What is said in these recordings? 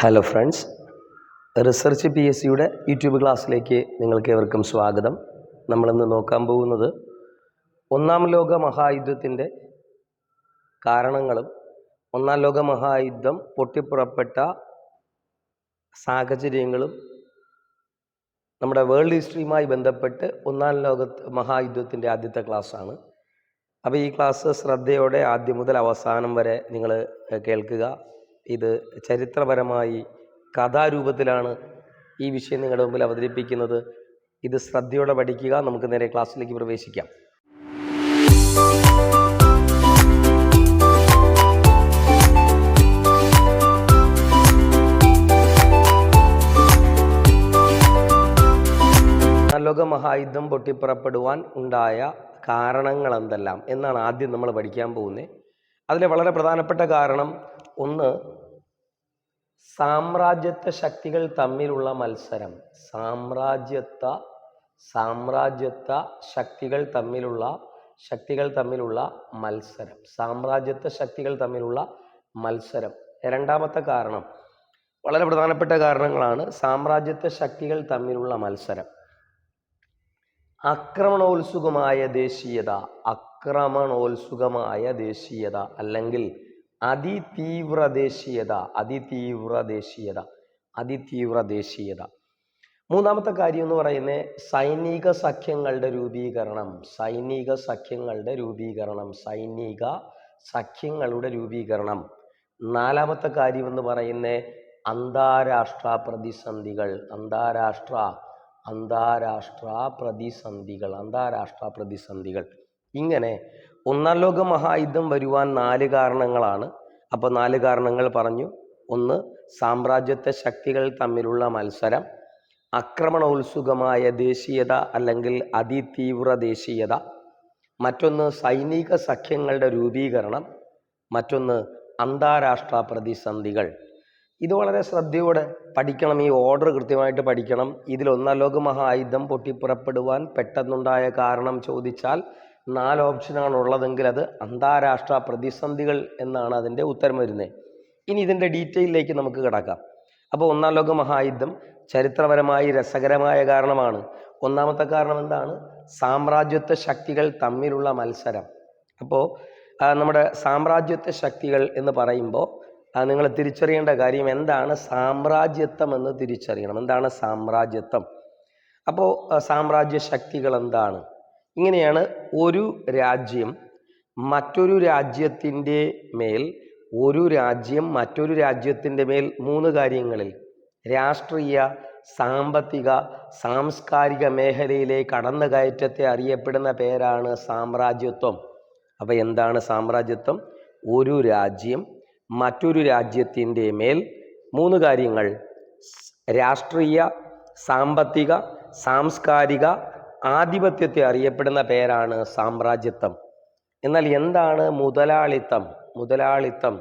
Hello friends research P S സിയുടെ YouTube ക്ലാസ്സിലേക്ക് നിങ്ങൾക്ക് ഏവർക്കും സ്വാഗതം. നമ്മളിന്ന് നോക്കാൻ പോകുന്നത് ഒന്നാം ലോക മഹായുദ്ധത്തിന്റെ കാരണങ്ങളും ഒന്നാം ലോക മഹായുദ്ധം പൊട്ടിപ്പുറപ്പെട്ട സാഹചര്യങ്ങളും നമ്മുടെ വേൾഡ് ഹിസ്റ്ററിയുമായി ബന്ധപ്പെട്ട് ഒന്നാം ലോക മഹായുദ്ധത്തിന്റെ ആദ്യത്തെ ക്ലാസ്സാണ്. അപ്പോൾ ഈ ക്ലാസ് ശ്രദ്ധയോടെ ആദ്യം മുതൽ അവസാനം വരെ നിങ്ങൾ കേൾക്കുക. ഇത് ചരിത്രപരമായി കഥാരൂപത്തിലാണ് ഈ വിഷയം നിങ്ങളുടെ മുമ്പിൽ അവതരിപ്പിക്കുന്നത്. ഇത് ശ്രദ്ധയോടെ പഠിക്കുക. നമുക്ക് നേരെ ക്ലാസ്സിലേക്ക് പ്രവേശിക്കാം. ലോക മഹായുദ്ധം പൊട്ടിപ്പുറപ്പെടുവാൻ ഉണ്ടായ കാരണങ്ങൾ എന്തെല്ലാം എന്നാണ് ആദ്യം നമ്മൾ പഠിക്കാൻ പോകുന്നത്. അതിലെ വളരെ പ്രധാനപ്പെട്ട കാരണം ഒന്ന് സാമ്രാജ്യത്വ ശക്തികൾ തമ്മിലുള്ള മത്സരം. സാമ്രാജ്യത്വ സാമ്രാജ്യത്വ ശക്തികൾ തമ്മിലുള്ള ശക്തികൾ തമ്മിലുള്ള മത്സരം. സാമ്രാജ്യത്വ ശക്തികൾ തമ്മിലുള്ള മത്സരം. രണ്ടാമത്തെ കാരണം. വളരെ പ്രധാനപ്പെട്ട കാരണങ്ങളാണ് സാമ്രാജ്യത്വ ശക്തികൾ തമ്മിലുള്ള മത്സരം. ആക്രമണോത്സുകമായ ദേശീയത ആക്രമണോത്സുകമായ ദേശീയത അല്ലെങ്കിൽ അതിതീവ്ര ദേശീയത അതിതീവ്ര ദേശീയത അതിതീവ്ര ദേശീയത മൂന്നാമത്തെ കാര്യം എന്ന് പറയുന്നത് സൈനിക സഖ്യങ്ങളുടെ രൂപീകരണം സൈനിക സഖ്യങ്ങളുടെ രൂപീകരണം സൈനിക സഖ്യങ്ങളുടെ രൂപീകരണം. നാലാമത്തെ കാര്യം എന്ന് പറയുന്നത് അന്താരാഷ്ട്ര പ്രതിസന്ധികൾ അന്താരാഷ്ട്ര അന്താരാഷ്ട്ര പ്രതിസന്ധികൾ അന്താരാഷ്ട്ര പ്രതിസന്ധികൾ. ഇങ്ങനെ ഒന്നാം ലോക മഹായുദ്ധം വരുവാൻ നാല് കാരണങ്ങളാണ്. അപ്പോൾ നാല് കാരണങ്ങൾ പറഞ്ഞു. ഒന്ന് സാമ്രാജ്യത്തെ ശക്തികൾ തമ്മിലുള്ള മത്സരം. ആക്രമണോത്സുകമായ ദേശീയത അല്ലെങ്കിൽ അതിതീവ്ര ദേശീയത. മറ്റൊന്ന് സൈനിക സഖ്യങ്ങളുടെ രൂപീകരണം. മറ്റൊന്ന് അന്താരാഷ്ട്ര പ്രതിസന്ധികൾ. ഇത് വളരെ ശ്രദ്ധയോടെ പഠിക്കണം. ഈ ഓർഡർ കൃത്യമായിട്ട് പഠിക്കണം. ഇതിൽ ഒന്നാം ലോക മഹായുദ്ധം പൊട്ടിപ്പുറപ്പെടുവാൻ പെട്ടെന്നുണ്ടായ കാരണം ചോദിച്ചാൽ നാല് ഓപ്ഷനാണ് ഉള്ളതെങ്കിൽ അത് അന്താരാഷ്ട്ര പ്രതിസന്ധികൾ എന്നാണ് അതിന്റെ ഉത്തരം വരുന്നത്. ഇനി ഇതിന്റെ ഡീറ്റെയിലേക്ക് നമുക്ക് കിടക്കാം. അപ്പോൾ ഒന്നാം ലോക മഹായുദ്ധം ചരിത്രപരമായി രസകരമായ കാരണമാണ്. ഒന്നാമത്തെ കാരണം എന്താണ്? സാമ്രാജ്യത്വ ശക്തികൾ തമ്മിലുള്ള മത്സരം. അപ്പോൾ നമ്മുടെ സാമ്രാജ്യത്വ ശക്തികൾ എന്ന് പറയുമ്പോൾ നിങ്ങൾ തിരിച്ചറിയേണ്ട കാര്യം എന്താണ്? സാമ്രാജ്യത്വം എന്ന് തിരിച്ചറിയണം. എന്താണ് സാമ്രാജ്യത്വം? അപ്പോൾ സാമ്രാജ്യ ശക്തികൾ എന്താണ്? ഇങ്ങനെയാണ് ഒരു രാജ്യം മറ്റൊരു രാജ്യത്തിന്റെ മേൽ ഒരു രാജ്യം മറ്റൊരു രാജ്യത്തിന്റെ മേൽ മൂന്ന് കാര്യങ്ങളിൽ രാഷ്ട്രീയ സാമ്പത്തിക സാംസ്കാരിക മേഖലയിലെ കടന്നുകയറ്റത്തെ അറിയപ്പെടുന്ന പേരാണ് സാമ്രാജ്യത്വം. അപ്പോൾ എന്താണ് സാമ്രാജ്യത്വം? ഒരു രാജ്യം മറ്റൊരു രാജ്യത്തിന്റെ മേൽ മൂന്ന് കാര്യങ്ങൾ രാഷ്ട്രീയ സാമ്പത്തിക സാംസ്കാരിക ആധിപത്യത്തെ അറിയപ്പെടുന്ന പേരാണ് സാമ്രാജ്യത്വം. എന്നാൽ എന്താണ് മുതലാളിത്തം? മുതലാളിത്തം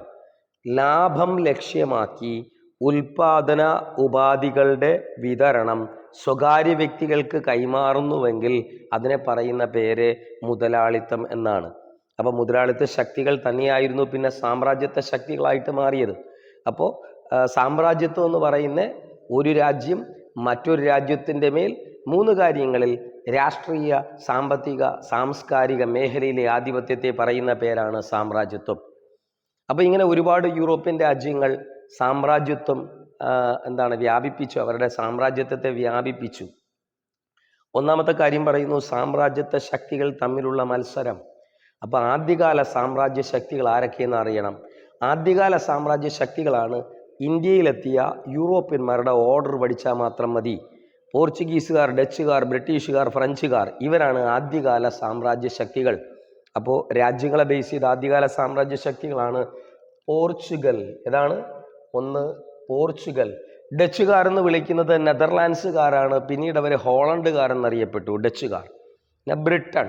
ലാഭം ലക്ഷ്യമാക്കി ഉൽപാദന ഉപാധികളുടെ വിതരണം സ്വകാര്യ വ്യക്തികൾക്ക് കൈമാറുന്നുവെങ്കിൽ അതിനെ പറയുന്ന പേര് മുതലാളിത്തം എന്നാണ്. അപ്പോൾ മുതലാളിത്ത ശക്തികൾ തന്നെയായിരുന്നു പിന്നെ സാമ്രാജ്യത്വ ശക്തികളായിട്ട് മാറിയത്. അപ്പോൾ സാമ്രാജ്യത്വം എന്ന് പറയുന്ന ഒരു രാജ്യം മറ്റൊരു രാജ്യത്തിന്റെ മേൽ മൂന്ന് കാര്യങ്ങളിൽ രാഷ്ട്രീയ സാമ്പത്തിക സാംസ്കാരിക മേഖലയിലെ ആധിപത്യത്തെ പറയുന്ന പേരാണ് സാമ്രാജ്യത്വം. അപ്പോൾ ഇങ്ങനെ ഒരുപാട് യൂറോപ്യൻ രാജ്യങ്ങൾ സാമ്രാജ്യത്വം എന്താണ് വ്യാപിപ്പിച്ചു അവരുടെ സാമ്രാജ്യത്വത്തെ വ്യാപിപ്പിച്ചു. ഒന്നാമത്തെ കാര്യം പറയുന്നു സാമ്രാജ്യത്വ ശക്തികൾ തമ്മിലുള്ള മത്സരം. അപ്പോൾ ആദ്യകാല സാമ്രാജ്യ ശക്തികൾ ആരൊക്കെയെന്ന് അറിയണം. ആദ്യകാല സാമ്രാജ്യ ശക്തികളാണ് ഇന്ത്യയിലെത്തിയ യൂറോപ്യന്മാരുടെ ഓർഡർ പഠിച്ചാൽ മാത്രം മതി. പോർച്ചുഗീസുകാർ ഡച്ചുകാർ ബ്രിട്ടീഷുകാർ ഫ്രഞ്ചുകാർ ഇവരാണ് ആദ്യകാല സാമ്രാജ്യ ശക്തികൾ. അപ്പോൾ രാജ്യങ്ങളെ ബേസ് ചെയ്ത് ആദ്യകാല സാമ്രാജ്യ ശക്തികളാണ് പോർച്ചുഗൽ. ഏതാണ്? ഒന്ന് പോർച്ചുഗൽ. ഡച്ചുകാർ എന്ന് വിളിക്കുന്നത് നെതർലാൻഡ്സുകാരാണ്. പിന്നീട് അവർ ഹോളണ്ടുകാർ എന്നറിയപ്പെട്ടു ഡച്ചുകാർ. പിന്നെ ബ്രിട്ടൻ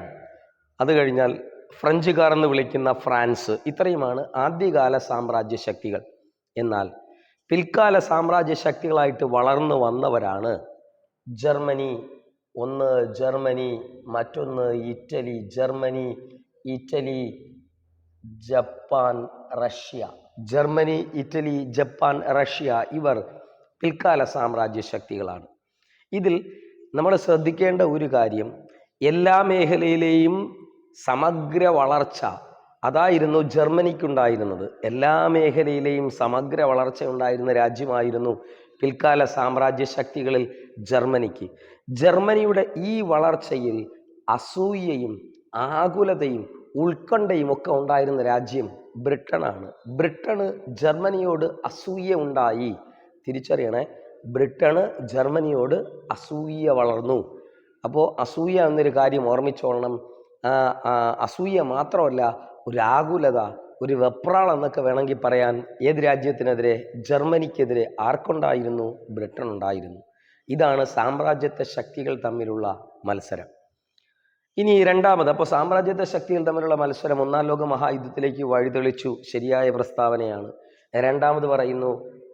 അത് കഴിഞ്ഞാൽ ഫ്രഞ്ചുകാർ എന്ന് വിളിക്കുന്ന ഫ്രാൻസ്. ഇത്രയുമാണ് ആദ്യകാല സാമ്രാജ്യ ശക്തികൾ. എന്നാൽ പിൽക്കാല സാമ്രാജ്യ ശക്തികളായിട്ട് വളർന്നു വന്നവരാണ് ജർമ്മനി ഒന്ന് ജർമ്മനി മറ്റൊന്ന് Italy Germany Italy Japan Russia. Germany Italy Japan Russia ഇവർ പിൽക്കാല സാമ്രാജ്യ ശക്തികളാണ് ഇതിൽ നമ്മൾ ശ്രദ്ധിക്കേണ്ട ഒരു കാര്യം എല്ലാ മേഖലയിലെയും സമഗ്ര വളർച്ച അതായിരുന്നു ജർമ്മനിക്കുണ്ടായിരുന്നത്. എല്ലാ മേഖലയിലെയും സമഗ്ര വളർച്ച ഉണ്ടായിരുന്ന രാജ്യമായിരുന്നു പിൽക്കാല സാമ്രാജ്യ ശക്തികളിൽ ജർമ്മനിക്ക്. ജർമ്മനിയുടെ ഈ വളർച്ചയിൽ അസൂയയും ആകുലതയും ഉത്കണ്ഠയും ഒക്കെ ഉണ്ടായിരുന്ന രാജ്യം ബ്രിട്ടനാണ്. ബ്രിട്ടന് ജർമ്മനിയോട് അസൂയ ഉണ്ടായി. തിരിച്ചറിയണേ ബ്രിട്ടന് ജർമ്മനിയോട് അസൂയ വളർന്നു. അപ്പോൾ അസൂയ എന്നൊരു കാര്യം ഓർമ്മിച്ചോളണം. അസൂയ മാത്രമല്ല ഒരു ആകുലത ഒരു വെപ്രാൾ എന്നൊക്കെ വേണമെങ്കിൽ പറയാൻ ഏത് രാജ്യത്തിനെതിരെ? ജർമ്മനിക്കെതിരെ ആർക്കുണ്ടായിരുന്നു? ബ്രിട്ടൻ ഉണ്ടായിരുന്നു. ഇതാണ് സാമ്രാജ്യത്തെ ശക്തികൾ തമ്മിലുള്ള മത്സരം. ഇനി രണ്ടാമത് അപ്പോൾ സാമ്രാജ്യത്തെ ശക്തികൾ തമ്മിലുള്ള മത്സരം ഒന്നാം ലോക മഹായുദ്ധത്തിലേക്ക് വഴിതെളിച്ചു. ശരിയായ പ്രസ്താവനയാണ്. രണ്ടാമത് പറയുന്നു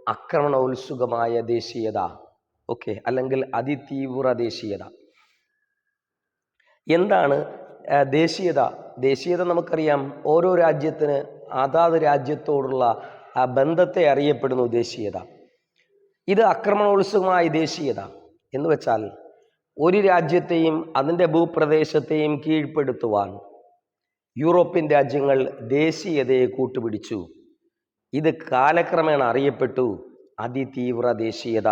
ആക്രമണോത്സുകമായ ദേശീയത. ഓക്കെ അല്ലെങ്കിൽ അതിതീവ്ര ദേശീയത എന്താണ് ദേശീയത? ദേശീയത നമുക്കറിയാം. ഓരോ രാജ്യത്തിന് അതാത് രാജ്യത്തോടുള്ള ആ ബന്ധത്തെ അറിയപ്പെടുന്നു ദേശീയത. ഇത് ആക്രമണോത്സുകമായ ദേശീയത എന്ന് വെച്ചാൽ ഒരു രാജ്യത്തെയും അതിന്റെ ഭൂപ്രദേശത്തെയും കീഴ്പ്പെടുത്തുവാൻ യൂറോപ്യൻ രാജ്യങ്ങൾ ദേശീയതയെ കൂട്ടുപിടിച്ചു. ഇത് കാലക്രമേണ അറിയപ്പെട്ടു. അതിതീവ്ര ദേശീയത.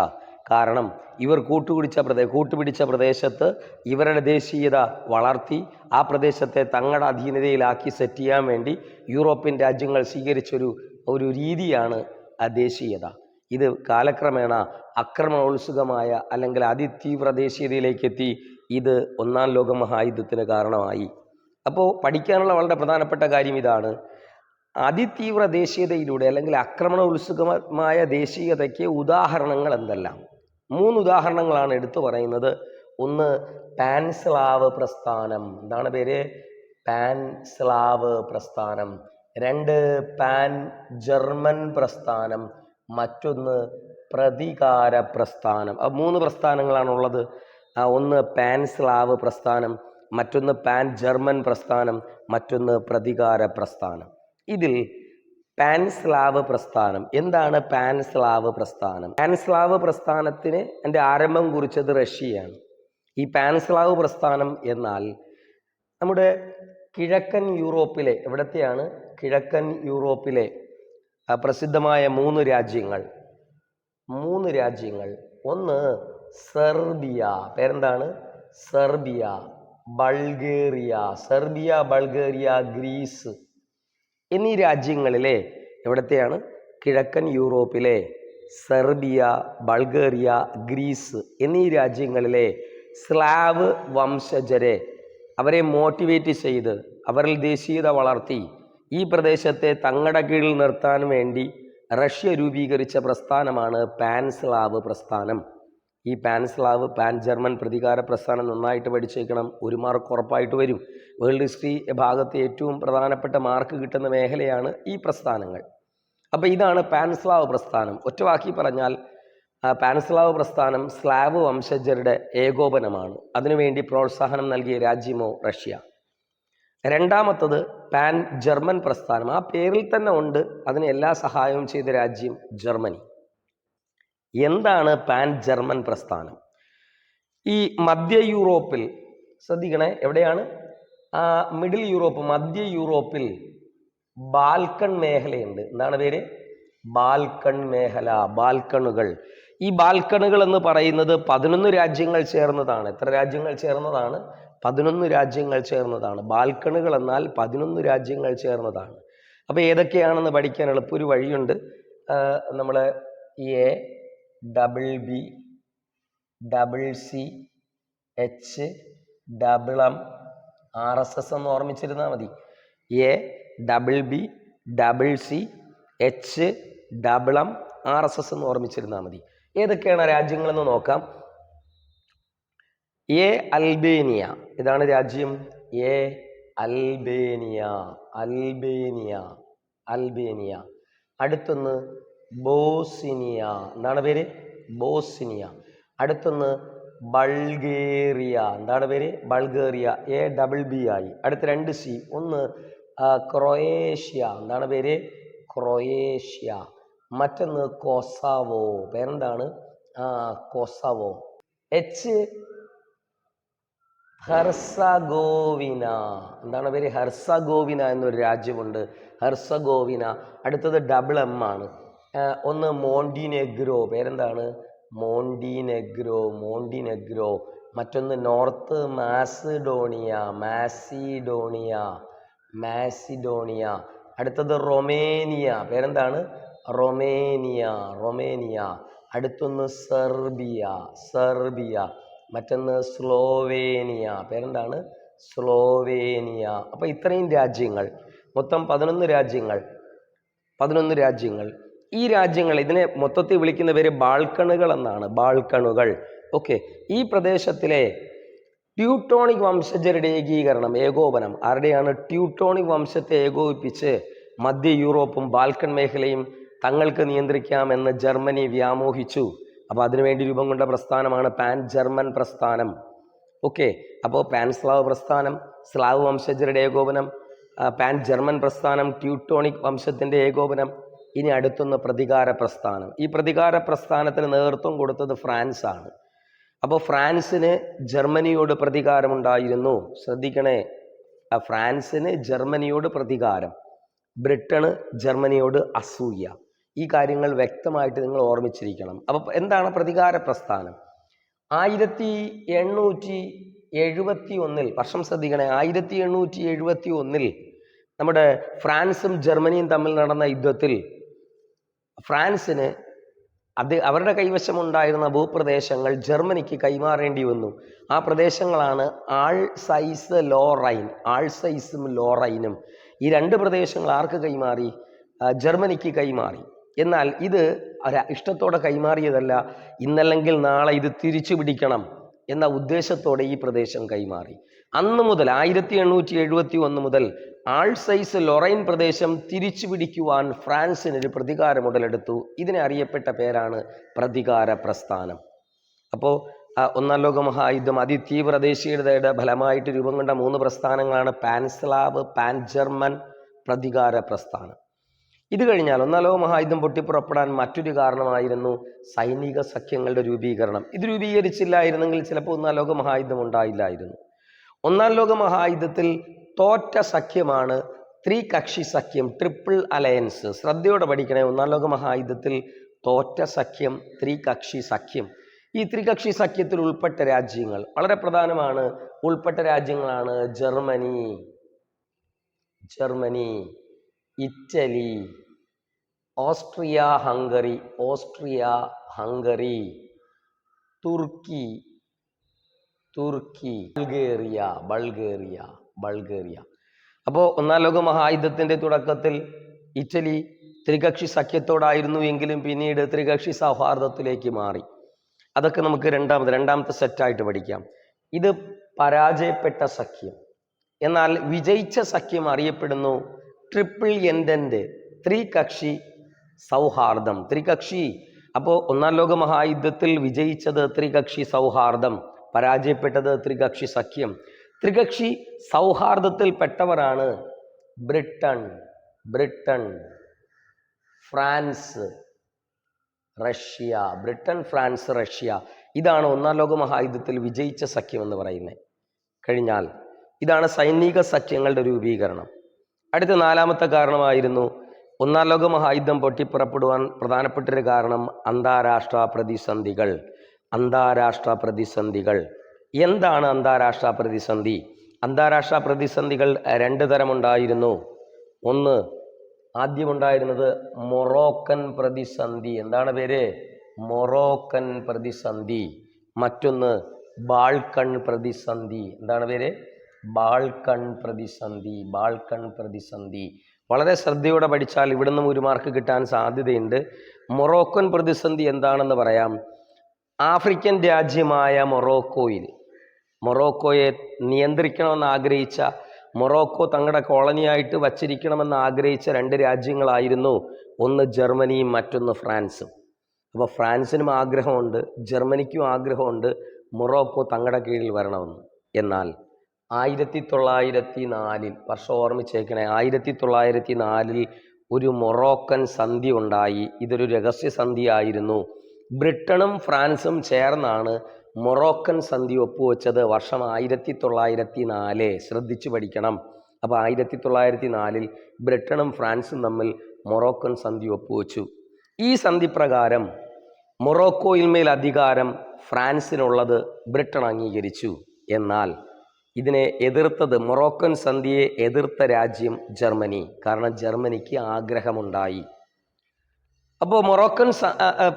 കാരണം ഇവർ കൂട്ടുപിടിച്ച പ്രദേ കൂട്ടുപിടിച്ച പ്രദേശത്ത് ഇവരുടെ ദേശീയത വളർത്തി ആ പ്രദേശത്തെ തങ്ങളുടെ അധീനതയിലാക്കി സെറ്റ് ചെയ്യാൻ വേണ്ടി യൂറോപ്യൻ രാജ്യങ്ങൾ സ്വീകരിച്ചൊരു ഒരു രീതിയാണ് ആ ദേശീയത. ഇത് കാലക്രമേണ ആക്രമണോത്സുകമായ അല്ലെങ്കിൽ അതിതീവ്ര ദേശീയതയിലേക്ക് എത്തി ഇത് ഒന്നാം ലോക മഹായുദ്ധത്തിന് കാരണമായി. അപ്പോൾ പഠിക്കാനുള്ള വളരെ പ്രധാനപ്പെട്ട കാര്യം ഇതാണ്. അതിതീവ്ര ദേശീയതയിലൂടെ അല്ലെങ്കിൽ ആക്രമണോത്സുകമായ ദേശീയതയ്ക്ക് ഉദാഹരണങ്ങൾ എന്തെല്ലാം? മൂന്ന് ഉദാഹരണങ്ങളാണ് എടുത്തു പറയുന്നത്. ഒന്ന് പാൻസ്ലാവ് പ്രസ്ഥാനം. എന്താണ് പേര്? പാൻസ്ലാവ് പ്രസ്ഥാനം. രണ്ട് പാൻ ജർമ്മൻ പ്രസ്ഥാനം. മറ്റൊന്ന് പ്രതികാര പ്രസ്ഥാനം. ആ മൂന്ന് പ്രസ്ഥാനങ്ങളാണുള്ളത്. ഒന്ന് പാൻസ്ലാവ് പ്രസ്ഥാനം മറ്റൊന്ന് പാൻ ജർമ്മൻ പ്രസ്ഥാനം മറ്റൊന്ന് പ്രതികാര പ്രസ്ഥാനം. ഇതിൽ പാൻസ്ലാവ് പ്രസ്ഥാനം. എന്താണ് പാൻസ്ലാവ് പ്രസ്ഥാനം? പാൻസ്ലാവ് പ്രസ്ഥാനത്തിന് എന്റെ ആരംഭം കുറിച്ചത് റഷ്യയാണ്. ഈ പാൻസ്ലാവ് പ്രസ്ഥാനം എന്നാൽ നമ്മുടെ കിഴക്കൻ യൂറോപ്പിലെ എവിടത്തെയാണ്? കിഴക്കൻ യൂറോപ്പിലെ പ്രസിദ്ധമായ മൂന്ന് രാജ്യങ്ങൾ. മൂന്ന് രാജ്യങ്ങൾ. ഒന്ന് സെർബിയ. പേരെന്താണ്? Serbia. Bulgaria. Serbia Bulgaria Greece. എന്നീ രാജ്യങ്ങളിലെ എവിടത്തെയാണ്? കിഴക്കൻ യൂറോപ്പിലെ സെർബിയ ബൾഗേറിയ ഗ്രീസ് എന്നീ രാജ്യങ്ങളിലെ സ്ലാവ് വംശജരെ അവരെ മോട്ടിവേറ്റ് ചെയ്ത് അവരിൽ ദേശീയത വളർത്തി ഈ പ്രദേശത്തെ തങ്ങളുടെ കീഴിൽ നിർത്താൻ വേണ്ടി റഷ്യ രൂപീകരിച്ച പ്രസ്ഥാനമാണ് പാൻസ്ലാവ് പ്രസ്ഥാനം. ഈ പാൻസ്ലാവ് പാൻ ജർമ്മൻ പ്രതികാര പ്രസ്ഥാനം നന്നായിട്ട് പഠിച്ചേക്കണം. ഒരു മാർക്ക് ഉറപ്പായിട്ട് വരും. വേൾഡ് ഹിസ്റ്ററി ഭാഗത്ത് ഏറ്റവും പ്രധാനപ്പെട്ട മാർക്ക് കിട്ടുന്ന മേഖലയാണ് ഈ പ്രസ്ഥാനങ്ങൾ. അപ്പോൾ ഇതാണ് പാൻസ്ലാവ് പ്രസ്ഥാനം. ഒറ്റ വാക്കി പറഞ്ഞാൽ പാൻസ്ലാവ് പ്രസ്ഥാനം സ്ലാവ് വംശജരുടെ ഏകോപനമാണ്. അതിനുവേണ്ടി പ്രോത്സാഹനം നൽകിയ രാജ്യമോ റഷ്യ. രണ്ടാമത്തത് പാൻ ജർമ്മൻ പ്രസ്ഥാനം. ആ പേരിൽ തന്നെ ഉണ്ട്. അതിന് എല്ലാ സഹായവും ചെയ്ത രാജ്യം ജർമ്മനി. എന്താണ് പാൻ ജർമ്മൻ പ്രസ്ഥാനം? ഈ മധ്യ യൂറോപ്പിൽ ശ്രദ്ധിക്കണേ എവിടെയാണ്? ആ മിഡിൽ യൂറോപ്പ് മധ്യ യൂറോപ്പിൽ ബാൽക്കൺ മേഖലയുണ്ട്. എന്താണ് പേര്? ബാൽക്കൺ മേഖല ബാൽക്കണുകൾ. ഈ ബാൽക്കണുകൾ എന്ന് പറയുന്നത് പതിനൊന്ന് രാജ്യങ്ങൾ ചേർന്നതാണ്. എത്ര രാജ്യങ്ങൾ ചേർന്നതാണ്? പതിനൊന്ന് രാജ്യങ്ങൾ ചേർന്നതാണ്. ബാൽക്കണുകൾ എന്നാൽ പതിനൊന്ന് രാജ്യങ്ങൾ ചേർന്നതാണ്. അപ്പോൾ ഏതൊക്കെയാണെന്ന് പഠിക്കാൻ എളുപ്പൊരു വഴിയുണ്ട്. നമ്മൾ A double B double C H double M R S S എന്ന് ഓർമ്മിച്ചിരുന്നാൽ മതി. A double B double C H double M R S S എന്ന് ഓർമ്മിച്ചിരുന്നാൽ മതി. ഏതൊക്കെയാണ് രാജ്യങ്ങളെന്ന് നോക്കാം. A Albania. ഇതാണ് രാജ്യം? A Albania. അൽബേനിയ. അൽബേനിയ. അടുത്തൊന്ന് ബോസിനിയ. എന്താണ് പേര്? ബോസിനിയ. അടുത്തൊന്ന് ബൾഗേറിയ. എന്താണ് പേര്? ബൾഗേറിയ. എ ഡബിൾ ബി ആയി. അടുത്ത രണ്ട് സി. ഒന്ന് ക്രൊയേഷ്യ. എന്താണ് പേര്? ക്രൊയേഷ്യ. മറ്റൊന്ന് കൊസാവോ. പേരെന്താണ്? കൊസാവോ. H Herzegovina. എന്താണ് പേര്? ഹർസഗോവിന എന്നൊരു രാജ്യമുണ്ട്. ഹർസഗോവിന. അടുത്തത് ഡബിൾ എം ആണ്. ഒന്ന് മോണ്ടിനെഗ്രോ പേരെന്താണ്? Montenegro Montenegro. മറ്റൊന്ന് നോർത്ത് മാസിഡോണിയ മാസിഡോണിയ മാസിഡോണിയ. അടുത്തത് റൊമേനിയ പേരെന്താണ്? Romania Romania. അടുത്തൊന്ന് സെർബിയ സെർബിയ. മറ്റൊന്ന് സ്ലോവേനിയ പേരെന്താണ്? സ്ലോവേനിയ. അപ്പോൾ ഇത്രയും രാജ്യങ്ങൾ മൊത്തം പതിനൊന്ന് രാജ്യങ്ങൾ പതിനൊന്ന് രാജ്യങ്ങൾ. ഈ രാജ്യങ്ങൾ ഇതിനെ മൊത്തത്തിൽ വിളിക്കുന്ന പേര് ബാൾക്കണുകൾ എന്നാണ് ബാൾക്കണുകൾ. ഓക്കെ ഈ പ്രദേശത്തിലെ ട്യൂട്ടോണിക് വംശജരുടെ ഏകീകരണം ഏകോപനം ആരുടെയാണ്? ട്യൂട്ടോണിക് വംശത്തെ ഏകോപിപ്പിച്ച് മധ്യ യൂറോപ്പും ബാൽക്കൺ മേഖലയും തങ്ങൾക്ക് നിയന്ത്രിക്കാമെന്ന് ജർമ്മനി വ്യാമോഹിച്ചു. അപ്പോൾ അതിനുവേണ്ടി രൂപം കൊണ്ട പ്രസ്ഥാനമാണ് പാൻ ജർമ്മൻ പ്രസ്ഥാനം. ഓക്കെ അപ്പോൾ പാൻ സ്ലാവ് പ്രസ്ഥാനം സ്ലാവ് വംശജരുടെ ഏകോപനം പാൻ ജർമ്മൻ പ്രസ്ഥാനം ട്യൂട്ടോണിക് വംശത്തിന്റെ ഏകോപനം ഇനി അടുത്തുന്ന പ്രതികാര പ്രസ്ഥാനം ഈ പ്രതികാര പ്രസ്ഥാനത്തിന് നേതൃത്വം കൊടുത്തത് ഫ്രാൻസാണ്. അപ്പോൾ ഫ്രാൻസിന് ജർമ്മനിയോട് പ്രതികാരമുണ്ടായിരുന്നു. ശ്രദ്ധിക്കണേ ഫ്രാൻസിന് ജർമ്മനിയോട് പ്രതികാരം ബ്രിട്ടന് ജർമ്മനിയോട് അസൂയ. ഈ കാര്യങ്ങൾ വ്യക്തമായിട്ട് നിങ്ങൾ ഓർമ്മിച്ചിരിക്കണം. അപ്പോൾ എന്താണ് പ്രതികാര പ്രസ്ഥാനം ആയിരത്തി എണ്ണൂറ്റി എഴുപത്തി ഒന്നിൽ വർഷം ശ്രദ്ധിക്കണേ ആയിരത്തി എണ്ണൂറ്റി എഴുപത്തി ഒന്നിൽ നമ്മുടെ ഫ്രാൻസും ജർമ്മനിയും തമ്മിൽ നടന്ന യുദ്ധത്തിൽ ഫ്രാൻസിന് അത് അവരുടെ കൈവശമുണ്ടായിരുന്ന ഭൂപ്രദേശങ്ങൾ ജർമ്മനിക്ക് കൈമാറേണ്ടി വന്നു. ആ പ്രദേശങ്ങളാണ് ആൾ സൈസ് ലോറൈൻ ആൾ സൈസും ലോറൈനും. ഈ രണ്ട് പ്രദേശങ്ങൾ ആർക്ക് കൈമാറി? ജർമ്മനിക്ക് കൈമാറി. എന്നാൽ ഇത് ഇഷ്ടത്തോടെ കൈമാറിയതല്ല. ഇന്നല്ലെങ്കിൽ നാളെ ഇത് തിരിച്ചു പിടിക്കണം. എന്ന ഉദ്ദേശത്തോടെ ഈ പ്രദേശം കൈമാറി. അന്ന് മുതൽ ആയിരത്തി എണ്ണൂറ്റി എഴുപത്തി ഒന്ന് മുതൽ ആൾസൈസ് ലൊറൈൻ പ്രദേശം തിരിച്ചു പിടിക്കുവാൻ ഫ്രാൻസിന് ഒരു ഉടലെടുത്തു. ഇതിനെ അറിയപ്പെട്ട പേരാണ് പ്രതികാര പ്രസ്ഥാനം. അപ്പോൾ ഒന്നാം ലോക മഹായുദ്ധം അതിതീവ്രദേശീയതയുടെ ഫലമായിട്ട് രൂപം കൊണ്ട മൂന്ന് പ്രസ്ഥാനങ്ങളാണ് പാൻസ്ലാവ് പാൻ ജർമ്മൻ പ്രതികാര പ്രസ്ഥാനം. ഇത് കഴിഞ്ഞാൽ ഒന്നാം ലോക മഹായുദ്ധം പൊട്ടിപ്പുറപ്പെടാൻ മറ്റൊരു കാരണമായിരുന്നു സൈനിക സഖ്യങ്ങളുടെ രൂപീകരണം. ഇത് രൂപീകരിച്ചില്ലായിരുന്നെങ്കിൽ ചിലപ്പോൾ ഒന്നാം ലോക മഹായുദ്ധം ഉണ്ടായില്ലായിരുന്നു. ഒന്നാം ലോക മഹായുദ്ധത്തിൽ തോറ്റ സഖ്യമാണ് ത്രികക്ഷി സഖ്യം ട്രിപ്പിൾ അലയൻസ്. ശ്രദ്ധയോടെ പഠിക്കണേ ഒന്നാം ലോക മഹായുദ്ധത്തിൽ തോറ്റ സഖ്യം ത്രികക്ഷി സഖ്യം. ഈ ത്രികക്ഷി സഖ്യത്തിൽ ഉൾപ്പെട്ട രാജ്യങ്ങൾ വളരെ പ്രധാനമാണ് ഉൾപ്പെട്ട രാജ്യങ്ങളാണ് Germany Germany Italy Austria Hungary Austria Hungary Turkey Turkey Bulgaria Bulgaria Bulgaria. അപ്പോൾ ഒന്നാം ലോക മഹായുദ്ധത്തിന്റെ തുടക്കത്തിൽ ഇറ്റലി ത്രികക്ഷി സഖ്യത്തോടായിരുന്നു എങ്കിലും പിന്നീട് ത്രികക്ഷി സൗഹാർദ്ദത്തിലേക്ക് മാറി. അതൊക്കെ നമുക്ക് രണ്ടാമത് രണ്ടാമത്തെ സെറ്റായിട്ട് പഠിക്കാം. ഇത് പരാജയപ്പെട്ട സഖ്യം. എന്നാൽ വിജയിച്ച സഖ്യം അറിയപ്പെടുന്നു ട്രിപ്പിൾ എൻഡന്റ് ത്രികക്ഷി സൗഹാർദ്ദം. ത്രികക്ഷി. അപ്പോൾ ഒന്നാം ലോക മഹായുദ്ധത്തിൽ വിജയിച്ചത് ത്രികക്ഷി സൗഹാർദ്ദം. പരാജയപ്പെട്ടത് ത്രികക്ഷി സഖ്യം. ത്രികക്ഷി സൗഹാർദ്ദത്തിൽപ്പെട്ടവരാണ് Britain Britain France Russia. Britain France Russia. ഇതാണ് ഒന്നാം ലോക മഹായുദ്ധത്തിൽ വിജയിച്ച സഖ്യം എന്ന് പറയുന്നത്. കഴിഞ്ഞാൽ ഇതാണ് സൈനിക സഖ്യങ്ങളുടെ രൂപീകരണം. അടുത്ത നാലാമത്തെ കാരണമായിരുന്നു ഒന്നാം ലോക മഹായുദ്ധം പൊട്ടിപ്പുറപ്പെടുവാൻ പ്രധാനപ്പെട്ടൊരു കാരണം അന്താരാഷ്ട്ര പ്രതിസന്ധികൾ. അന്താരാഷ്ട്ര പ്രതിസന്ധികൾ. എന്താണ് അന്താരാഷ്ട്ര പ്രതിസന്ധി? അന്താരാഷ്ട്ര പ്രതിസന്ധികൾ രണ്ട് തരമുണ്ടായിരുന്നു. ഒന്ന് ആദ്യമുണ്ടായിരുന്നത് മൊറോക്കൻ പ്രതിസന്ധി. എന്താണ് പേര്? മൊറോക്കൻ പ്രതിസന്ധി. മറ്റൊന്ന് ബാൾക്കൺ പ്രതിസന്ധി. എന്താണ് പേര്? ബാൾക്കൺ പ്രതിസന്ധി. ബാൾക്കൺ പ്രതിസന്ധി. വളരെ ശ്രദ്ധയോടെ പഠിച്ചാൽ ഇവിടുന്ന് ഒരു മാർക്ക് കിട്ടാൻ സാധ്യതയുണ്ട്. മൊറോക്കൻ പ്രതിസന്ധി എന്താണെന്ന് പറയാം. ആഫ്രിക്കൻ രാജ്യമായ മൊറോക്കോയിൽ മൊറോക്കോയെ നിയന്ത്രിക്കണമെന്ന് ആഗ്രഹിച്ച മൊറോക്കോ തങ്ങളുടെ കോളനിയായിട്ട് വച്ചിരിക്കണമെന്ന് ആഗ്രഹിച്ച രണ്ട് രാജ്യങ്ങളായിരുന്നു. ഒന്ന് ജർമ്മനിയും മറ്റൊന്ന് ഫ്രാൻസും. അപ്പോൾ ഫ്രാൻസിനും ആഗ്രഹമുണ്ട് ജർമ്മനിക്കും ആഗ്രഹമുണ്ട് മൊറോക്കോ തങ്ങളുടെ കീഴിൽ വരണമെന്ന്. എന്നാൽ ആയിരത്തി തൊള്ളായിരത്തി നാലിൽ വർഷം ഓർമ്മിച്ചേക്കണേ ആയിരത്തി തൊള്ളായിരത്തി നാലിൽ ഒരു മൊറോക്കൻ സന്ധി ഉണ്ടായി. ഇതൊരു രഹസ്യ സന്ധിയായിരുന്നു. ബ്രിട്ടനും ഫ്രാൻസും ചേർന്നാണ് മൊറോക്കൻ സന്ധി ഒപ്പുവെച്ചത് വർഷം ആയിരത്തി തൊള്ളായിരത്തി നാല് ശ്രദ്ധിച്ചു പഠിക്കണം. അപ്പോൾ ആയിരത്തി തൊള്ളായിരത്തി നാലിൽ ബ്രിട്ടനും ഫ്രാൻസും തമ്മിൽ മൊറോക്കൻ സന്ധി ഒപ്പുവെച്ചു. ഈ സന്ധി പ്രകാരം മൊറോക്കോയിന്മേൽ അധികാരം ഫ്രാൻസിനുള്ളത് ബ്രിട്ടൻ അംഗീകരിച്ചു. എന്നാൽ ഇതിനെ എതിർത്തത് മൊറോക്കൻ സന്ധിയെ എതിർത്ത രാജ്യം ജർമ്മനി. കാരണം ജർമ്മനിക്ക് ആഗ്രഹമുണ്ടായി. അപ്പോൾ മൊറോക്കൻ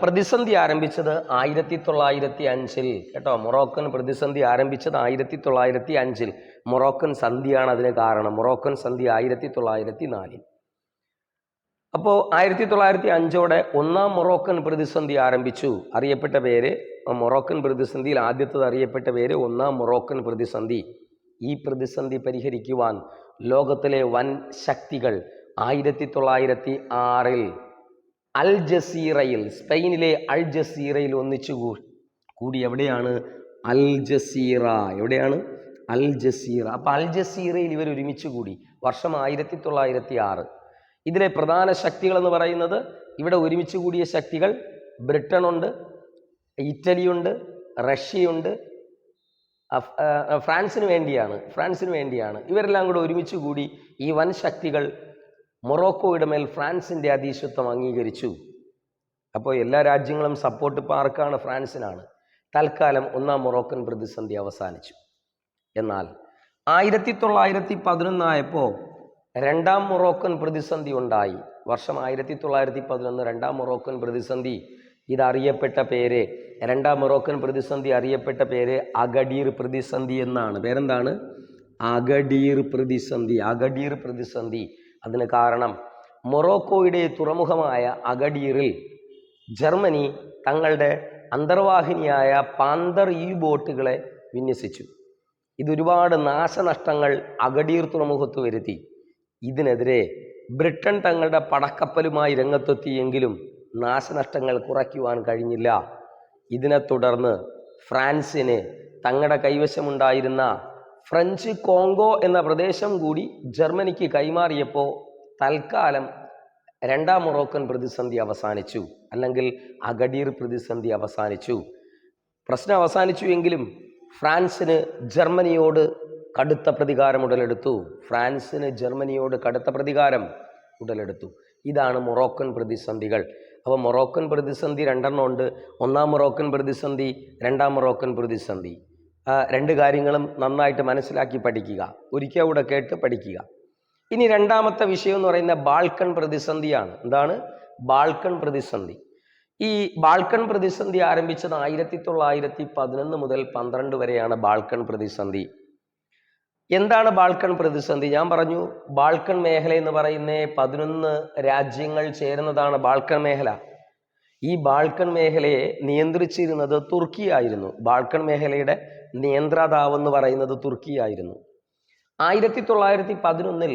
പ്രതിസന്ധി ആരംഭിച്ചത് ആയിരത്തി തൊള്ളായിരത്തി അഞ്ചിൽ കേട്ടോ മൊറോക്കൻ പ്രതിസന്ധി ആരംഭിച്ചത് ആയിരത്തി തൊള്ളായിരത്തി അഞ്ചിൽ മൊറോക്കൻ സന്ധിയാണ് അതിന് കാരണം. മൊറോക്കൻ സന്ധി ആയിരത്തി തൊള്ളായിരത്തി നാലിൽ അപ്പോൾ ആയിരത്തി തൊള്ളായിരത്തി അഞ്ചോടെ ഒന്നാം മൊറോക്കൻ പ്രതിസന്ധി ആരംഭിച്ചു. അറിയപ്പെട്ട പേര് മൊറോക്കൻ പ്രതിസന്ധിയിൽ ആദ്യത്തത് അറിയപ്പെട്ട പേര് ഒന്നാം മൊറോക്കൻ പ്രതിസന്ധി. ഈ പ്രതിസന്ധി പരിഹരിക്കുവാൻ ലോകത്തിലെ വൻ ശക്തികൾ ആയിരത്തി തൊള്ളായിരത്തി ആറിൽ അൽ ജസീറയിൽ സ്പെയിനിലെ അൽ ജസീറയിൽ ഒന്നിച്ചു കൂടി എവിടെയാണ്? Al Jazeera. എവിടെയാണ്? Al Jazeera. അപ്പം അൽ ജസീറയിൽ ഇവർ ഒരുമിച്ച് കൂടി വർഷം ആയിരത്തി തൊള്ളായിരത്തി ആറ് ഇതിലെ പ്രധാന ശക്തികൾ എന്ന് പറയുന്നത് ഇവിടെ ഒരുമിച്ച് കൂടിയ ശക്തികൾ ബ്രിട്ടനുണ്ട് ഇറ്റലിയുണ്ട് റഷ്യയുണ്ട് ഫ്രാൻസിന് വേണ്ടിയാണ് ഫ്രാൻസിന് വേണ്ടിയാണ്. ഇവരെല്ലാം കൂടെ ഒരുമിച്ച് കൂടി ഈ വൻ ശക്തികൾ മൊറോക്കോയുടെ മേൽ ഫ്രാൻസിന്റെ അധീശത്വം അംഗീകരിച്ചു. അപ്പോൾ എല്ലാ രാജ്യങ്ങളും സപ്പോർട്ട് ഇപ്പോൾ ആർക്കാണ്? ഫ്രാൻസിനാണ്. തൽക്കാലം ഒന്നാം മൊറോക്കൻ പ്രതിസന്ധി അവസാനിച്ചു. എന്നാൽ ആയിരത്തി തൊള്ളായിരത്തി പതിനൊന്നായപ്പോൾ രണ്ടാം മൊറോക്കൻ പ്രതിസന്ധി ഉണ്ടായി. വർഷം ആയിരത്തി തൊള്ളായിരത്തി പതിനൊന്ന് രണ്ടാം മൊറോക്കൻ പ്രതിസന്ധി ഇതറിയപ്പെട്ട പേര് രണ്ടാം മൊറോക്കൻ പ്രതിസന്ധി അറിയപ്പെട്ട പേര് അഗഡീർ പ്രതിസന്ധി എന്നാണ്. പേരെന്താണ്? അഗഡീർ പ്രതിസന്ധി. അഗഡീർ പ്രതിസന്ധി. അതിന് കാരണം മൊറോക്കോയുടെ തുറമുഖമായ അഗഡീറിൽ ജർമ്മനി തങ്ങളുടെ അന്തർവാഹിനിയായ പാന്തർ ഈ ബോട്ടുകളെ വിന്യസിച്ചു. ഇതൊരുപാട് നാശനഷ്ടങ്ങൾ അഗഡീർ തുറമുഖത്ത് വരുത്തി. ഇതിനെതിരെ ബ്രിട്ടൻ തങ്ങളുടെ പടക്കപ്പലുമായി രംഗത്തെത്തിയെങ്കിലും നാശനഷ്ടങ്ങൾ കുറയ്ക്കുവാൻ കഴിഞ്ഞില്ല. ഇതിനെ തുടർന്ന് ഫ്രാൻസിന് തങ്ങളുടെ കൈവശമുണ്ടായിരുന്ന ഫ്രഞ്ച് കോങ്കോ എന്ന പ്രദേശം കൂടി ജർമ്മനിക്ക് കൈമാറിയപ്പോൾ തൽക്കാലം രണ്ടാം മൊറോക്കൻ പ്രതിസന്ധി അവസാനിച്ചു അല്ലെങ്കിൽ അഗഡീർ പ്രതിസന്ധി അവസാനിച്ചു. പ്രശ്നം അവസാനിച്ചു എങ്കിലും ഫ്രാൻസിന് ജർമ്മനിയോട് കടുത്ത പ്രതികാരം ഉടലെടുത്തു. ഫ്രാൻസിന് ജർമ്മനിയോട് കടുത്ത പ്രതികാരം ഉടലെടുത്തു. ഇതാണ് മൊറോക്കൻ പ്രതിസന്ധികൾ. അപ്പോൾ മൊറോക്കൻ പ്രതിസന്ധി രണ്ടെണ്ണം ഉണ്ട്. ഒന്നാം മൊറോക്കൻ പ്രതിസന്ധി രണ്ടാം മൊറോക്കൻ പ്രതിസന്ധി. രണ്ട് കാര്യങ്ങളും നന്നായിട്ട് മനസ്സിലാക്കി പഠിക്കുക. ഒരിക്കൽ കൂടെ കേട്ട് പഠിക്കുക. ഇനി രണ്ടാമത്തെ വിഷയം എന്ന് പറയുന്ന ബാൾക്കൺ പ്രതിസന്ധിയാണ്. എന്താണ്? ബാൾക്കൺ പ്രതിസന്ധി. ഈ ബാൾക്കൺ പ്രതിസന്ധി ആരംഭിച്ചത് ആയിരത്തി തൊള്ളായിരത്തി പതിനൊന്ന് മുതൽ പന്ത്രണ്ട് വരെയാണ് ബാൾക്കൺ പ്രതിസന്ധി. എന്താണ് ബാൾക്കൺ പ്രതിസന്ധി? ഞാൻ പറഞ്ഞു ബാൾക്കൺ മേഖല എന്ന് പറയുന്ന പതിനൊന്ന് രാജ്യങ്ങൾ ചേരുന്നതാണ് ബാൾക്കൺ മേഖല. ഈ ബാൾക്കൺ മേഖലയെ നിയന്ത്രിച്ചിരുന്നത് തുർക്കിയായിരുന്നു ബാൾക്കൺ മേഖലയുടെ നിയന്ത്രാതാവ് എന്ന് പറയുന്നത് തുർക്കിയായിരുന്നു ആയിരത്തി തൊള്ളായിരത്തി പതിനൊന്നിൽ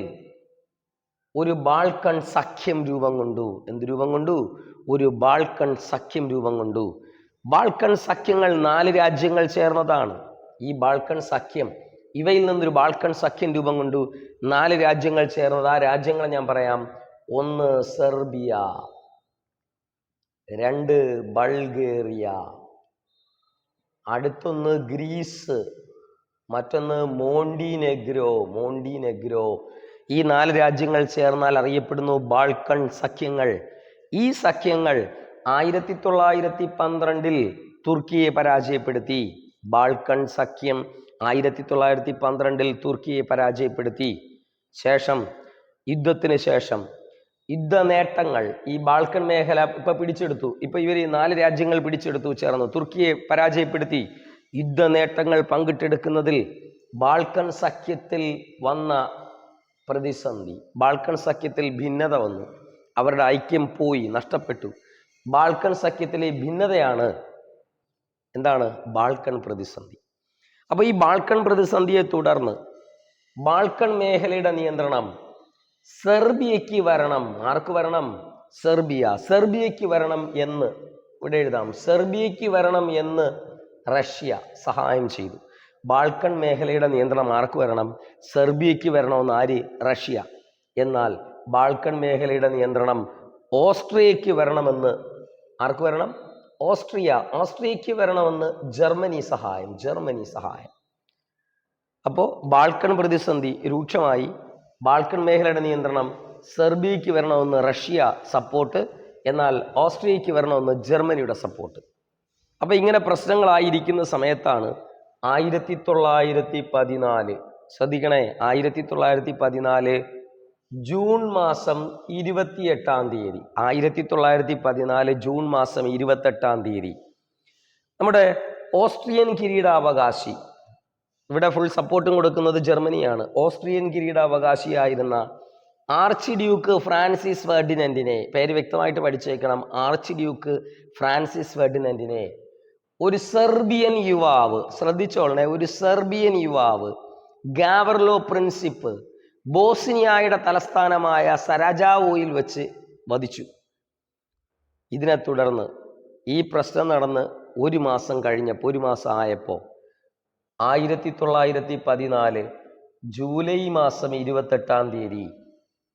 ഒരു ബാൾക്കൺ സഖ്യം രൂപം കൊണ്ടു. എന്ത് രൂപം കൊണ്ടു? ഒരു ബാൾക്കൺ സഖ്യം രൂപം കൊണ്ടു. ബാൾക്കൺ സഖ്യങ്ങൾ നാല് രാജ്യങ്ങൾ ചേർന്നതാണ്. ഈ ബാൾക്കൺ സഖ്യം ഇവയിൽ നിന്നൊരു ബാൾക്കൺ സഖ്യം രൂപം കൊണ്ടു നാല് രാജ്യങ്ങൾ ചേർന്നത്. ആ രാജ്യങ്ങൾ ഞാൻ പറയാം. ഒന്ന് സെർബിയ രണ്ട് ബൾഗേറിയ അടുത്തൊന്ന് ഗ്രീസ് മറ്റൊന്ന് മോണ്ടിനെഗ്രോ മോണ്ടിനെഗ്രോ. ഈ നാല് രാജ്യങ്ങൾ ചേർന്നാൽ അറിയപ്പെടുന്നു ബാൾക്കൺ സഖ്യങ്ങൾ. ഈ സഖ്യങ്ങൾ ആയിരത്തി തൊള്ളായിരത്തി പന്ത്രണ്ടിൽ തുർക്കിയെ പരാജയപ്പെടുത്തി. ബാൾക്കൺ സഖ്യം ആയിരത്തി തൊള്ളായിരത്തി പന്ത്രണ്ടിൽ തുർക്കിയെ പരാജയപ്പെടുത്തി. ശേഷം യുദ്ധത്തിന് ശേഷം. യുദ്ധ നേട്ടങ്ങൾ ഈ ബാൾക്കൺ മേഖല ഇപ്പൊ പിടിച്ചെടുത്തു. ഇപ്പൊ ഇവർ നാല് രാജ്യങ്ങൾ പിടിച്ചെടുത്തു ചേർന്നു. തുർക്കിയെ പരാജയപ്പെടുത്തി യുദ്ധ നേട്ടങ്ങൾ പങ്കിട്ടെടുക്കുന്നതിൽ ബാൾക്കൺ സഖ്യത്തിൽ വന്ന പ്രതിസന്ധി ബാൾക്കൺ സഖ്യത്തിൽ ഭിന്നത വന്നു. അവരുടെ ഐക്യം പോയി നഷ്ടപ്പെട്ടു. ബാൾക്കൺ സഖ്യത്തിലെ ഭിന്നതയാണ് എന്താണ്? ബാൾക്കൺ പ്രതിസന്ധി. അപ്പോൾ ഈ ബാൾക്കൺ പ്രതിസന്ധിയെ തുടർന്ന് ബാൾക്കൺ മേഖലയുടെ നിയന്ത്രണം സെർബിയയ്ക്ക് വരണം. ആർക്ക് വരണം? സെർബിയ. സെർബിയയ്ക്ക് വരണം എന്ന് ഇവിടെ എഴുതാം. സെർബിയയ്ക്ക് വരണം എന്ന് റഷ്യ സഹായം ചെയ്തു. ബാൾക്കൺ മേഖലയുടെ നിയന്ത്രണം ആർക്ക് വരണം? സെർബിയയ്ക്ക് വരണമെന്ന് ആര്? റഷ്യ. എന്നാൽ ബാൾക്കൺ മേഖലയുടെ നിയന്ത്രണം ഓസ്ട്രിയയ്ക്ക് വരണമെന്ന് ആർക്ക് വരണം? ഓസ്ട്രിയ ഓസ്ട്രിയക്ക് വരണമെന്ന് ജർമ്മനി സഹായം ജർമ്മനി സഹായം. അപ്പോൾ ബാൾക്കൺ പ്രതിസന്ധി രൂക്ഷമായി. ബാൾക്കൺ മേഖലയുടെ നിയന്ത്രണം സെർബിയയ്ക്ക് വരണമെന്ന് റഷ്യ സപ്പോർട്ട് എന്നാൽ ഓസ്ട്രിയയ്ക്ക് വരണമെന്ന് ജർമ്മനിയുടെ സപ്പോർട്ട്. അപ്പോൾ ഇങ്ങനെ പ്രശ്നങ്ങളായിരിക്കുന്ന സമയത്താണ് ആയിരത്തി തൊള്ളായിരത്തി പതിനാല് ശ്രദ്ധിക്കണേ ആയിരത്തി തൊള്ളായിരത്തി പതിനാല് ജൂൺ മാസം ഇരുപത്തിയെട്ടാം തീയതി. ആയിരത്തി തൊള്ളായിരത്തി പതിനാല് ജൂൺ മാസം ഇരുപത്തെട്ടാം തീയതി. നമ്മുടെ ഓസ്ട്രിയൻ കിരീടാവകാശി ഇവിടെ ഫുൾ സപ്പോർട്ടും കൊടുക്കുന്നത് ജർമ്മനിയാണ്. ഓസ്ട്രിയൻ കിരീടാവകാശിയായിരുന്ന ആർച്ച് ഡ്യൂക്ക് ഫ്രാൻസിസ് ഫെർഡിനൻഡിനെ പേര് വ്യക്തമായിട്ട് പഠിച്ചേക്കണം ആർച്ച് ഡ്യൂക്ക് ഫ്രാൻസിസ് ഫെർഡിനൻഡിനെ. ഒരു സെർബിയൻ യുവാവ് ശ്രദ്ധിച്ചോളണേ ഒരു സെർബിയൻ യുവാവ് ഗാവർലോ പ്രിൻസിപ്പ് ബോസ്നിയായുടെ തലസ്ഥാനമായ സരാജാവോയിൽ വെച്ച് വധിച്ചു. ഇതിനെ തുടർന്ന് ഈ പ്രശ്നം നടന്ന് ഒരു മാസം കഴിഞ്ഞപ്പോൾ ഒരു മാസം ആയപ്പോൾ ആയിരത്തി തൊള്ളായിരത്തി പതിനാല് ജൂലൈ മാസം ഇരുപത്തെട്ടാം തീയതി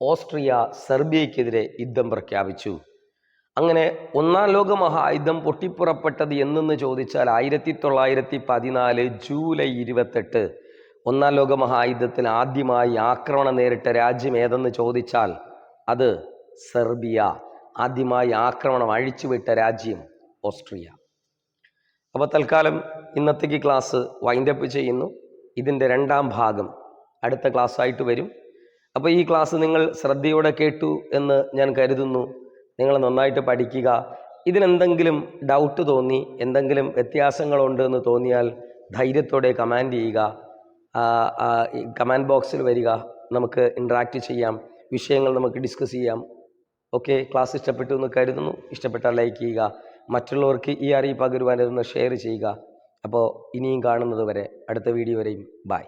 ഓസ്ട്രിയ സെർബിയയ്ക്കെതിരെ യുദ്ധം പ്രഖ്യാപിച്ചു. അങ്ങനെ ഒന്നാം ലോക മഹായുദ്ധം പൊട്ടിപ്പുറപ്പെട്ടത് എന്നെന്ന് ചോദിച്ചാൽ ആയിരത്തി തൊള്ളായിരത്തി പതിനാല് ജൂലൈ ഇരുപത്തെട്ട് ഒന്നാം ലോക മഹായുദ്ധത്തിൽ ആദ്യമായി ആക്രമണം നേരിട്ട രാജ്യം ഏതെന്ന് ചോദിച്ചാൽ അത് സെർബിയ. ആദ്യമായി ആക്രമണം അഴിച്ചുവിട്ട രാജ്യം ഓസ്ട്രിയ. അപ്പോൾ തൽക്കാലം ഇന്നത്തേക്ക് ക്ലാസ് വൈൻഡപ്പ് ചെയ്യുന്നു. ഇതിന്റെ രണ്ടാം ഭാഗം അടുത്ത ക്ലാസ്സായിട്ട് ആയിട്ട് വരും. അപ്പോൾ ഈ ക്ലാസ് നിങ്ങൾ ശ്രദ്ധയോടെ കേട്ടു എന്ന് ഞാൻ കരുതുന്നു. നിങ്ങൾ നന്നായിട്ട് പഠിക്കുക. ഇതിനെന്തെങ്കിലും ഡൗട്ട് തോന്നി എന്തെങ്കിലും വ്യത്യാസങ്ങളുണ്ട് എന്ന് തോന്നിയാൽ ധൈര്യത്തോടെ കമാൻഡ് ചെയ്യുക. കമാൻഡ് ബോക്സിൽ വരിക നമുക്ക് ഇൻട്രാക്റ്റ് ചെയ്യാം വിഷയങ്ങൾ നമുക്ക് ഡിസ്കസ് ചെയ്യാം. ഓക്കെ ക്ലാസ് ഇഷ്ടപ്പെട്ടു എന്ന് കരുതുന്നു. ഇഷ്ടപ്പെട്ടാൽ ലൈക്ക് ചെയ്യുക. മറ്റുള്ളവർക്ക് ഈ അറിയിപ്പ് പകരുവാനൊന്ന് ഷെയർ ചെയ്യുക. അപ്പോൾ ഇനിയും കാണുന്നത് വരെ അടുത്ത വീഡിയോ വരെയും. ബൈ